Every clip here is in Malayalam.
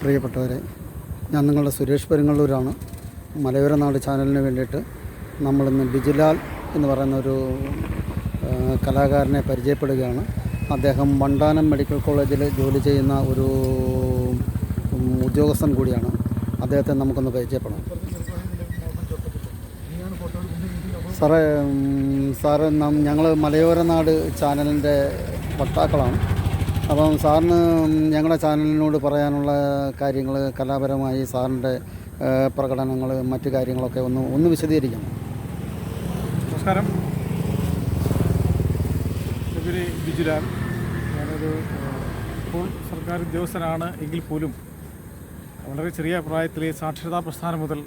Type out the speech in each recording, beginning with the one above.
പ്രിയപ്പെട്ടവരെ ഞാൻ നിങ്ങളുടെ സുരേഷ് പെരുങ്ങള്ളൂരാണ്. മലയോര നാട് ചാനലിന് വേണ്ടിയിട്ട് നമ്മളിന്ന് ബിജുലാൽ എന്ന് പറയുന്ന ഒരു കലാകാരനെ പരിചയപ്പെടുകയാണ്. അദ്ദേഹം വണ്ടാനം മെഡിക്കൽ കോളേജിൽ ജോലി ചെയ്യുന്ന ഒരു ഉദ്യോഗസ്ഥൻ കൂടിയാണ്. അദ്ദേഹത്തെ നമുക്കൊന്ന് പരിചയപ്പെടാം. സാറേ സാറേ ഞങ്ങൾ മലയോര നാട് ചാനലിന്റെ വക്താക്കളാണ്. അപ്പം സാറിന് ഞങ്ങളുടെ ചാനലിനോട് പറയാനുള്ള കാര്യങ്ങൾ കലാപരമായി സാറിന്റെ പ്രകടനങ്ങൾ മറ്റു കാര്യങ്ങളൊക്കെ ഒന്ന് ഒന്ന് വിശദീകരിക്കണം നമസ്കാരം. പേര് ബിജുലാൽ ഞാനൊരു ഇപ്പോൾ സർക്കാർ ഉദ്യോഗസ്ഥനാണ് എങ്കിൽ പോലും വളരെ ചെറിയ പ്രായത്തിൽ സാക്ഷരതാ പ്രസ്ഥാനം മുതൽ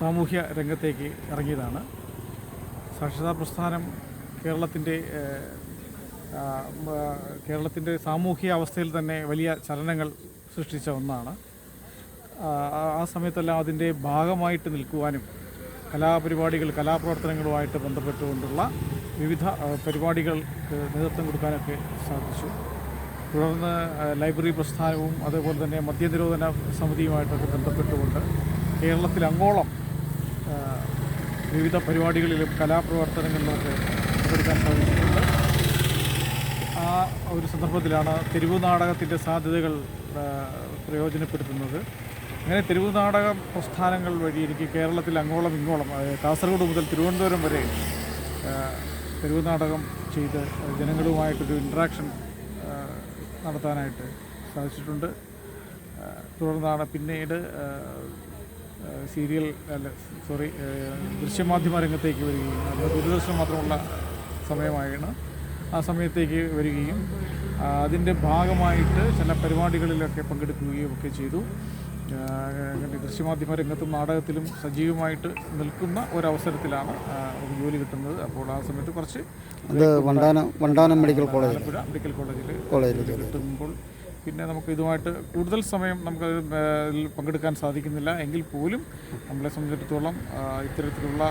സാമൂഹ്യ രംഗത്തേക്ക് ഇറങ്ങിയതാണ്. സാക്ഷരതാ പ്രസ്ഥാനം കേരളത്തിന്റെ കേരളത്തിന്റെ സാമൂഹിക അവസ്ഥയിൽ തന്നെ വലിയ ചലനങ്ങൾ സൃഷ്ടിച്ച ഒന്നാണ്. ആ, സമയത്തെല്ലാം അതിന്റെ ഭാഗമായിട്ട് നിൽക്കുവാനും കലാപരിപാടികൾ കലാപ്രവർത്തനങ്ങളുമായിട്ട് ബന്ധപ്പെട്ടുകൊണ്ടുള്ള വിവിധ പരിപാടികൾക്ക് നേതൃത്വം കൊടുക്കാനൊക്കെ സാധിച്ചു. തുടർന്ന് ലൈബ്രറി പ്രസ്ഥാനവും അതേപോലെ തന്നെ മദ്യനിരോധന സമിതിയുമായിട്ടൊക്കെ ബന്ധപ്പെട്ടുകൊണ്ട് കേരളത്തിൽ അങ്ങോളം വിവിധ പരിപാടികളിലും കലാപ്രവർത്തനങ്ങളിലുമൊക്കെ പങ്കെടുക്കാൻ സാധിച്ചിട്ടുണ്ട്. ആ ഒരു സന്ദർഭത്തിലാണ് തെരുവു നാടകത്തിന്റെ സാധ്യതകൾ പ്രയോജനപ്പെടുത്തുന്നത്. അങ്ങനെ തെരുവു നാടക പ്രസ്ഥാനങ്ങൾ വഴി എനിക്ക് കേരളത്തിൽ അങ്ങോളം ഇങ്ങോളം കാസർഗോഡ് മുതൽ തിരുവനന്തപുരം വരെ തെരുവു നാടകം ചെയ്ത് ജനങ്ങളുമായിട്ടൊരു ഇൻട്രാക്ഷൻ നടത്താനായിട്ട് സാധിച്ചിട്ടുണ്ട്. തുടർന്നാണ് പിന്നീട് സീരിയൽ അല്ല സോറി ദൃശ്യമാധ്യമ രംഗത്തേക്ക് വരികയും ദൂരദർശനം മാത്രമുള്ള സമയമായാണ്. ആ സമയത്തേക്ക് വരികയും അതിന്റെ ഭാഗമായിട്ട് ചില പരിപാടികളിലൊക്കെ പങ്കെടുക്കുകയും ഒക്കെ ചെയ്തു. ദൃശ്യമാധ്യമ രംഗത്തും നാടകത്തിലും സജീവമായിട്ട് നിൽക്കുന്ന ഒരവസരത്തിലാണ് നമുക്ക് ജോലി കിട്ടുന്നത്. അപ്പോൾ ആ സമയത്ത് കുറച്ച് അത് Vandanam Vandanam medical college medical കോളേജിൽ കോളേജിൽ കിട്ടുമ്പോൾ പിന്നെ നമുക്ക് ഇതുമായിട്ട് കൂടുതൽ സമയം നമുക്ക് പങ്കെടുക്കാൻ സാധിക്കുന്നില്ല. എങ്കിൽ പോലും നമ്മളെ സംബന്ധിച്ചിടത്തോളം ഇത്തരത്തിലുള്ള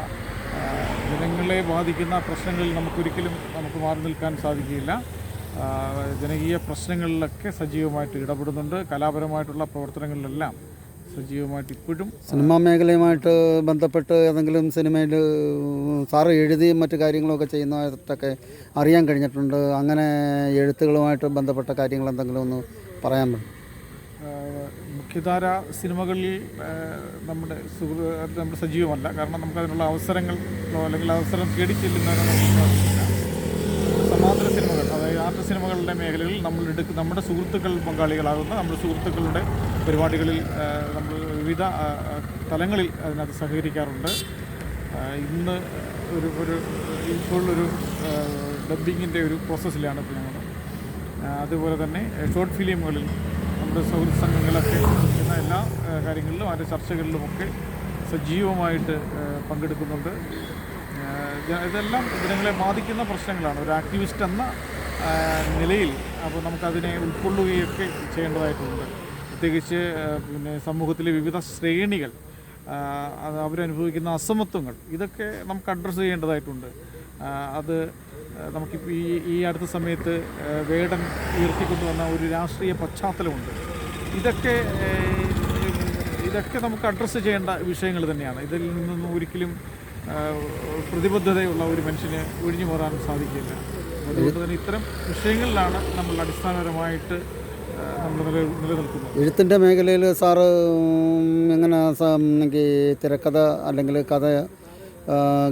ജനങ്ങളെ ബാധിക്കുന്ന പ്രശ്നങ്ങളിൽ നമുക്കൊരിക്കലും നമുക്ക് മാറി നിൽക്കാൻ സാധിക്കില്ല ജനകീയ പ്രശ്നങ്ങളിലൊക്കെ സജീവമായിട്ട് ഇടപെടുന്നുണ്ട്. കലാപരമായിട്ടുള്ള പ്രവർത്തനങ്ങളിലെല്ലാം സജീവമായിട്ട് ഇപ്പോഴും സിനിമാ മേഖലയുമായിട്ട് ബന്ധപ്പെട്ട് ഏതെങ്കിലും സിനിമയിൽ സാറ് എഴുതിയും മറ്റു കാര്യങ്ങളൊക്കെ ചെയ്യുന്നതായിട്ടൊക്കെ അറിയാൻ കഴിഞ്ഞിട്ടുണ്ട്. അങ്ങനെ എഴുത്തുകളുമായിട്ട് ബന്ധപ്പെട്ട കാര്യങ്ങൾ എന്തെങ്കിലും ഒന്ന് പറയാൻ പറ്റും. മുഖ്യധാര സിനിമകളിൽ നമ്മുടെ സുഹൃ അത് നമ്മുടെ സജീവമല്ല. കാരണം നമുക്കതിനുള്ള അവസരങ്ങൾ അല്ലെങ്കിൽ അവസരം തേടി ചെല്ലുന്നതിനോ നമുക്ക് സമാന്തര സിനിമകൾ അതായത് ആർട്ട് സിനിമകളുടെ മേഖലകളിൽ നമ്മൾ എടുക്കുന്ന നമ്മുടെ സുഹൃത്തുക്കൾ പങ്കാളികളാകുന്ന നമ്മുടെ സുഹൃത്തുക്കളുടെ പരിപാടികളിൽ നമ്മൾ വിവിധ തലങ്ങളിൽ അതിനകത്ത് സഹകരിക്കാറുണ്ട്. ഇന്ന് ഒരു ഒരു ഇപ്പോൾ ഒരു ഡബ്ബിങ്ങിന്റെ ഒരു പ്രോസസ്സിലാണ് ഇപ്പോൾ ഞങ്ങൾ അതുപോലെ തന്നെ ഷോർട്ട് ഫിലിമുകളിൽ നമ്മുടെ സുഹൃത്ത് സംഘങ്ങളൊക്കെ ചെയ്യുന്ന എല്ലാ കാര്യങ്ങളിലും അതിന്റെ ചർച്ചകളിലുമൊക്കെ സജീവമായിട്ട് പങ്കെടുക്കുന്നുണ്ട്. ഇതെല്ലാം ജനങ്ങളെ ബാധിക്കുന്ന പ്രശ്നങ്ങളാണ്. ഒരു ആക്ടിവിസ്റ്റ് എന്ന നിലയിൽ അപ്പോൾ നമുക്കതിനെ ഉൾക്കൊള്ളുകയൊക്കെ ചെയ്യേണ്ടതായിട്ടുണ്ട്. പ്രത്യേകിച്ച് പിന്നെ സമൂഹത്തിലെ വിവിധ ശ്രേണികൾ അവരനുഭവിക്കുന്ന അസമത്വങ്ങൾ ഇതൊക്കെ നമുക്ക് അഡ്രസ്സ് ചെയ്യേണ്ടതായിട്ടുണ്ട്. അത് നമുക്കിപ്പോൾ ഈ ഈ അടുത്ത സമയത്ത് വേടം ഉയർത്തിക്കൊണ്ടു വന്ന ഒരു രാഷ്ട്രീയ പശ്ചാത്തലമുണ്ട്. ഇതൊക്കെ ഇതൊക്കെ നമുക്ക് അഡ്രസ്സ് ചെയ്യേണ്ട വിഷയങ്ങൾ തന്നെയാണ്. ഇതിൽ നിന്നൊന്നും ഒരിക്കലും പ്രതിബദ്ധതയുള്ള ഒരു മനുഷ്യന് ഒഴിഞ്ഞു മാറാൻ സാധിക്കില്ല. അതുകൊണ്ട് തന്നെ ഇത്തരം വിഷയങ്ങളിലാണ് നമ്മൾ അടിസ്ഥാനപരമായിട്ട് എഴുത്തിന്റെ മേഖലയിൽ സാറ് എങ്ങനെ തിരക്കഥ അല്ലെങ്കിൽ കഥ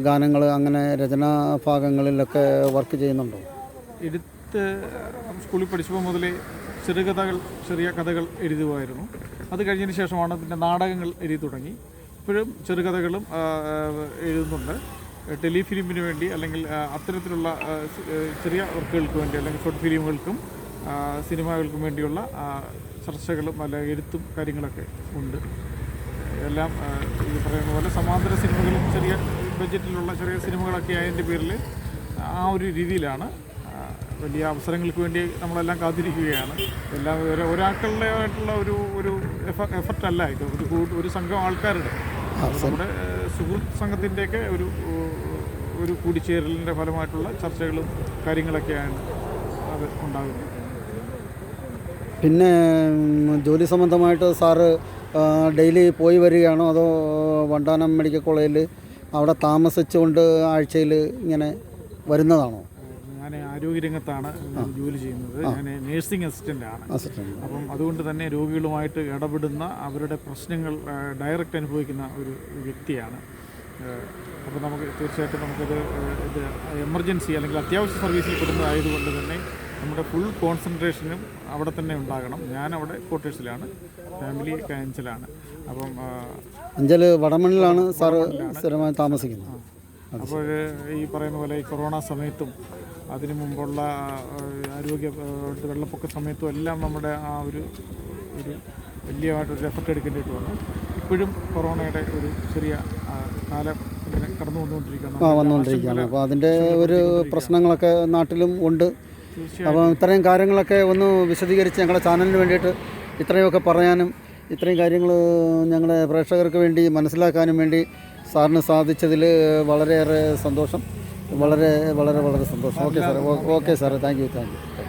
ഗാനങ്ങൾ അങ്ങനെ രചനാ ഭാഗങ്ങളിലൊക്കെ വർക്ക് ചെയ്യുന്നുണ്ടോ? എഴുത്ത് സ്കൂളിൽ പഠിച്ചപ്പോൾ മുതലേ ചെറുകഥകൾ ചെറിയ കഥകൾ എഴുതുമായിരുന്നു അത് കഴിഞ്ഞതിന് ശേഷമാണ് പിന്നെ നാടകങ്ങൾ എഴുതി തുടങ്ങി. ഇപ്പോഴും ചെറുകഥകളും എഴുതുന്നുണ്ട്. ടെലിഫിലിമിന് വേണ്ടി അല്ലെങ്കിൽ അത്തരത്തിലുള്ള ചെറിയ വർക്കുകൾക്ക് വേണ്ടി അല്ലെങ്കിൽ ഷോർട്ട് ഫിലിമുകൾക്കും സിനിമകൾക്കും വേണ്ടിയുള്ള ചർച്ചകളും അല്ല എഴുത്തും കാര്യങ്ങളൊക്കെ ഉണ്ട്. എല്ലാം ഈ പറയുന്ന പോലെ സമാന്തര സിനിമകളും ചെറിയ ബഡ്ജറ്റിലുള്ള ചെറിയ സിനിമകളൊക്കെ അതിന്റെ പേരിൽ ആ ഒരു രീതിയിലാണ്. വലിയ അവസരങ്ങൾക്ക് വേണ്ടി നമ്മളെല്ലാം കാത്തിരിക്കുകയാണ്. എല്ലാം ഒരു ഒരാൾക്കുള്ള ആയിട്ടുള്ള ഒരു ഒരു എഫ എഫർട്ട് അല്ല ഇത്. ഒരു ഒരു സംഘം ആൾക്കാരുടെ. നമ്മുടെ സുഹൃത്ത് സംഘത്തിന്റെയൊക്കെ ഒരു ഒരു കൂടിച്ചേരലിന്റെ ഫലമായിട്ടുള്ള ചർച്ചകളും കാര്യങ്ങളൊക്കെയാണ് അത് ഉണ്ടാകുന്നത്. പിന്നെ ജോലി സംബന്ധമായിട്ട് സാറ് ഡെയിലി പോയി വരികയാണോ? അതോ വണ്ടാനം മെഡിക്കൽ കോളേജിൽ അവിടെ താമസിച്ചുകൊണ്ട് ആഴ്ചയിൽ ഇങ്ങനെ വരുന്നതാണോ? ഞാൻ ആരോഗ്യരംഗത്താണ് ജോലി ചെയ്യുന്നത്. ഞാൻ നേഴ്സിംഗ് അസിസ്റ്റന്റ് ആണ് അപ്പം അതുകൊണ്ട് തന്നെ രോഗികളുമായിട്ട് ഇടപെടുന്ന അവരുടെ പ്രശ്നങ്ങൾ ഡയറക്റ്റ് അനുഭവിക്കുന്ന ഒരു വ്യക്തിയാണ്. അപ്പോൾ നമുക്ക് തീർച്ചയായിട്ടും നമുക്കത് ഇത് എമർജൻസി അല്ലെങ്കിൽ അത്യാവശ്യ സർവീസിൽ പെടുന്നതായതുകൊണ്ട് തന്നെ നമ്മുടെ ഫുൾ കോൺസെൻട്രേഷനും അവിടെ തന്നെ ഉണ്ടാകണം. ഞാൻ അവിടെ ക്വാർട്ടേഴ്സിലാണ് ഫാമിലി കാൻസലാണ് അപ്പം അഞ്ചൽ വടമണ്ണിലാണ് സാറ് സ്ഥിരമായി താമസിക്കുന്നത്. അപ്പോൾ ഈ പറയുന്ന പോലെ ഈ കൊറോണ സമയത്തും അതിനു മുമ്പുള്ള ആരോഗ്യ വെള്ളപ്പൊക്ക സമയത്തും എല്ലാം നമ്മുടെ ആ ഒരു ഒരു വലിയതായിട്ടൊരു എഫർട്ട് എടുക്കേണ്ടിയിട്ട് വന്നു ഇപ്പോഴും കൊറോണയുടെ ഒരു ചെറിയ കാലം ഇങ്ങനെ കടന്നു വന്നുകൊണ്ടിരിക്കുകയാണ്. ആ വന്നുകൊണ്ടിരിക്കുകയാണ്. അപ്പോൾ അതിന്റെ ഒരു പ്രശ്നങ്ങളൊക്കെ നാട്ടിലും ഉണ്ട്. അപ്പോൾ ഇത്രയും കാര്യങ്ങളൊക്കെ ഒന്ന് വിശദീകരിച്ച് ഞങ്ങളുടെ ചാനലിന് വേണ്ടിയിട്ട് ഇത്രയൊക്കെ പറയാനും ഇത്രയും കാര്യങ്ങൾ ഞങ്ങളുടെ പ്രേക്ഷകർക്ക് വേണ്ടി മനസ്സിലാക്കാനും വേണ്ടി സാറിന് സാധിച്ചതിൽ വളരെയേറെ സന്തോഷം. വളരെ വളരെ വളരെ സന്തോഷം. ഓക്കെ സാറേ. ഓക്കെ സാറേ. Thank you thank you.